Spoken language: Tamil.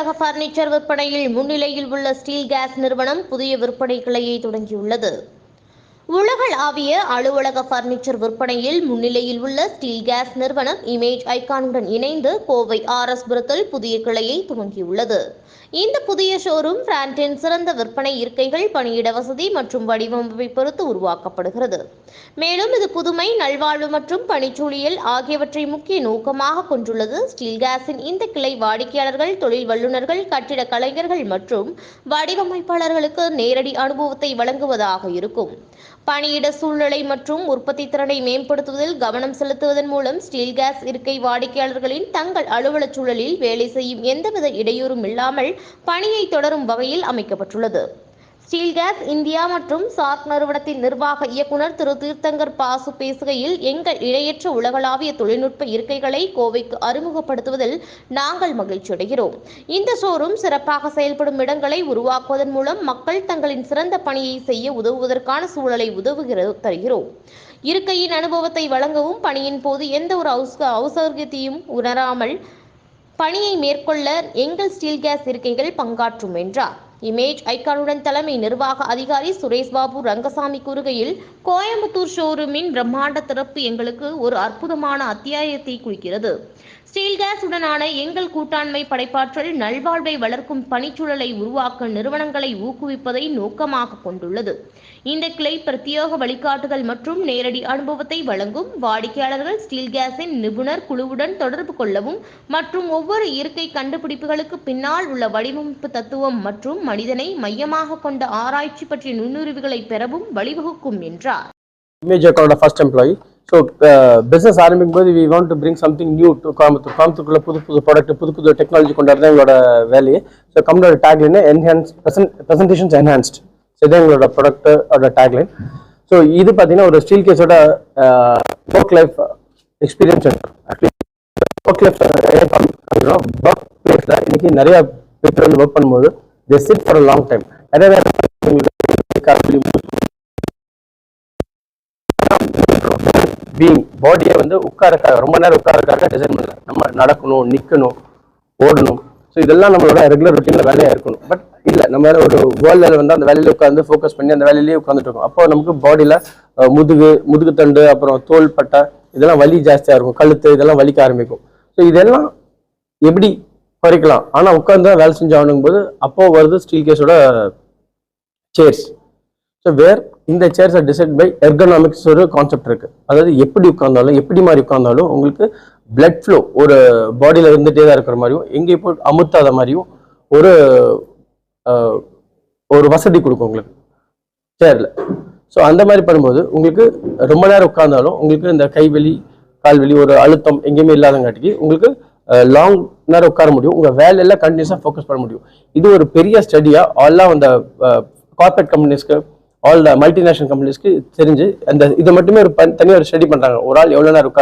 அலுவலக பர்னிச்சர் விற்பனையில் முன்னிலையில் உள்ள ஸ்டீல் கேஸ் நிறுவனம் புதிய விற்பனை கிளையை தொடங்கியுள்ளது. உலகளாவிய அலுவலக பர்னிச்சர் விற்பனையில் முன்னிலையில் உள்ள ஸ்டீல் கேஸ் நிறுவனம் இமேஜ் ஐகானுடன் இணைந்து கோவை ஆர்எஸ்புரத்தில் புதிய கிளையை துவங்கியுள்ளது. இந்த புதிய ஷோரூம் பிராண்டின் சிறந்த விற்பனை இருக்கைகள் பணியிட வசதி மற்றும் வடிவமைப்பை பொறுத்து உருவாக்கப்படுகிறது. மேலும் இது புதுமை நல்வாழ்வு மற்றும் பணிச்சூழியல் ஆகியவற்றை முக்கிய நோக்கமாக கொண்டுள்ளது. ஸ்டீல் கேஸின் இந்த கிளை வாடிக்கையாளர்கள் தொழில் வல்லுநர்கள் கட்டிட கலைஞர்கள் மற்றும் வடிவமைப்பாளர்களுக்கு நேரடி அனுபவத்தை வழங்குவதாக இருக்கும். பணியிட சூழ்நிலை மற்றும் உற்பத்தி திறனை மேம்படுத்துவதில் கவனம் செலுத்துவதன் மூலம் ஸ்டீல் கேஸ் இருக்கை வாடிக்கையாளர்களின் தங்கள் அலுவலச் சூழலில் வேலை செய்யும் எந்தவித இடையூறும் இல்லாமல் பணியை தொடரும் வகையில் அமைக்கப்பட்டுள்ளது. ஸ்டீல் கேஸ் இந்தியா மற்றும் சார்க் நிறுவனத்தின் நிர்வாக இயக்குனர் திரு தீர்த்தங்கர் பாசு பேசுகையில் எங்கள் இடையற்ற உலகளாவிய தொழில்நுட்ப இருக்கைகளை கோவைக்கு அறிமுகப்படுத்துவதில் நாங்கள் மகிழ்ச்சியடைகிறோம் இந்த ஷோரூம் சிறப்பாக செயல்படும் இடங்களை உருவாக்குவதன் மூலம் மக்கள் தங்களின் சிறந்த பணியை செய்ய உதவுவதற்கான சூழலை உதவுகிறது தருகிறோம். இருக்கையின் அனுபவத்தை வழங்கவும் பணியின் போது எந்த ஒரு அவச- அவசரத்தையும் உணராமல் பணியை மேற்கொள்ள எங்கள் ஸ்டீல் கேஸ் இருக்கைகள் பங்காற்றும் என்றார். இமேஜ் ஐகானுடன் தலைமை நிர்வாக அதிகாரி சுரேஷ் பாபு ரங்கசாமி கூறுகையில் கோயம்புத்தூர் ஷோரூமின் பிரம்மாண்ட திறப்பு எங்களுக்கு ஒரு அற்புதமான அத்தியாயத்தை குறிக்கிறது. ஸ்டீல் கேஸ் உடனான எங்கள் கூட்டாண்மை படைப்பாற்றல் நல்வாழ்வை வளர்க்கும் பணிச்சூழலை உருவாக்க நிறுவனங்களை ஊக்குவிப்பதை நோக்கமாக கொண்டுள்ளது. இந்த கிளை பிரத்யேக வழிகாட்டுதல் மற்றும் நேரடி அனுபவத்தை வழங்கும் வாடிக்கையாளர்கள் ஸ்டீல் கேஸின் நிபுணர் குழுவுடன் தொடர்பு கொள்ளவும் மற்றும் ஒவ்வொரு இயற்கை கண்டுபிடிப்புகளுக்கு பின்னால் உள்ள வடிவமைப்பு தத்துவம் மற்றும் மனிதனை மையமாக கொண்ட ஆராய்ச்சி பற்றிய நுண்ணுரிவுகளை பெறவும் வழிவகுக்கும் என்றார். Image account first employee so business ஆரம்பிக்கும் போது we want to bring something new to Coimbatore கோயம்புத்தூர்க்குள்ள புது புது ப்ராடக்ட் புது புது டெக்னாலஜி கொண்டு வரது எங்களோட வேலையை. ஸோ கம்பெனியோட tagline enhance presentations enhanced so இது எங்களோட ப்ராடக்ட்டோட டேக்லைன் ஸோ இது பார்த்தீங்கன்னா ஒரு ஸ்டீல் கேஸோட work life experience actually work life work பிளேஸில் இன்னைக்கு நிறைய பீப்புள் வந்து ஒர்க் பண்ணும்போது they sit for long time நிறைய பீங் பாடியை வந்து உட்காரக்காக ரொம்ப நேரம் உட்காரக்காக டிசைன் பண்ணல. நம்ம நடக்கணும் நிற்கணும் ஓடணும். ஸோ இதெல்லாம் நம்மளோட ரெகுலர் ருட்டீனில் வேலையாக இருக்கணும். பட் இல்லை நம்ம ஒரு வேர்ல்டில் வந்து அந்த வேலையில உட்காந்து ஃபோக்கஸ் பண்ணி அந்த வேலையிலேயே உட்காந்துட்டு இருக்கோம். அப்போ நமக்கு பாடியில் முதுகு முதுகு தண்டு அப்புறம் தோல் பட்டை இதெல்லாம் வலி ஜாஸ்தியாக இருக்கும். கழுத்து இதெல்லாம் வலிக்க ஆரம்பிக்கும். ஸோ இதெல்லாம் எப்படி குறைக்கலாம்? ஆனால் உட்காந்து தான் வேலை செஞ்சாகணும் போது அப்போ வருது ஸ்டீல் கேஸோட சேர்ஸ் ஸோ வேர் இந்த chairs are decided by ergonomics ஒரு கான்செப்ட் இருக்கு. அதாவது எப்படி உட்கார்ந்தாலும் எப்படி மாதிரி உட்கார்ந்தாலும் உங்களுக்கு பிளட் ஃப்ளோ ஒரு பாடியில் இருந்துகிட்டே தான் இருக்கிற மாதிரியும் எங்கே போய் அமுத்தாத மாதிரியும் ஒரு ஒரு வசதி கொடுக்கும் உங்களுக்கு சேர்ல ஸோ அந்த மாதிரி பண்ணும்போது உங்களுக்கு ரொம்ப நேரம் உட்கார்ந்தாலும் உங்களுக்கு இந்த கைவெளி கால்வெளி ஒரு அழுத்தம் எங்கேயுமே இல்லாதங்காட்டிக்கு உங்களுக்கு லாங் நேரம் உட்கார முடியும். உங்கள் வேலையெல்லாம் கண்டினியூஸாக ஃபோக்கஸ் பண்ண முடியும். இது ஒரு பெரிய ஸ்டடியாக ஆல்லாம் அந்த கார்பரேட் கம்பெனிஸ்க்கு ஆல் த மல்டிநேஷனல் கம்பெனிஸ்க்கு தெரிஞ்சு அந்த இதை மட்டுமே ஒரு தனியாக ஒரு ஸ்டடி பண்ணுறாங்க ஒரு ஆள் எவ்வளோ நேரம் இருக்கா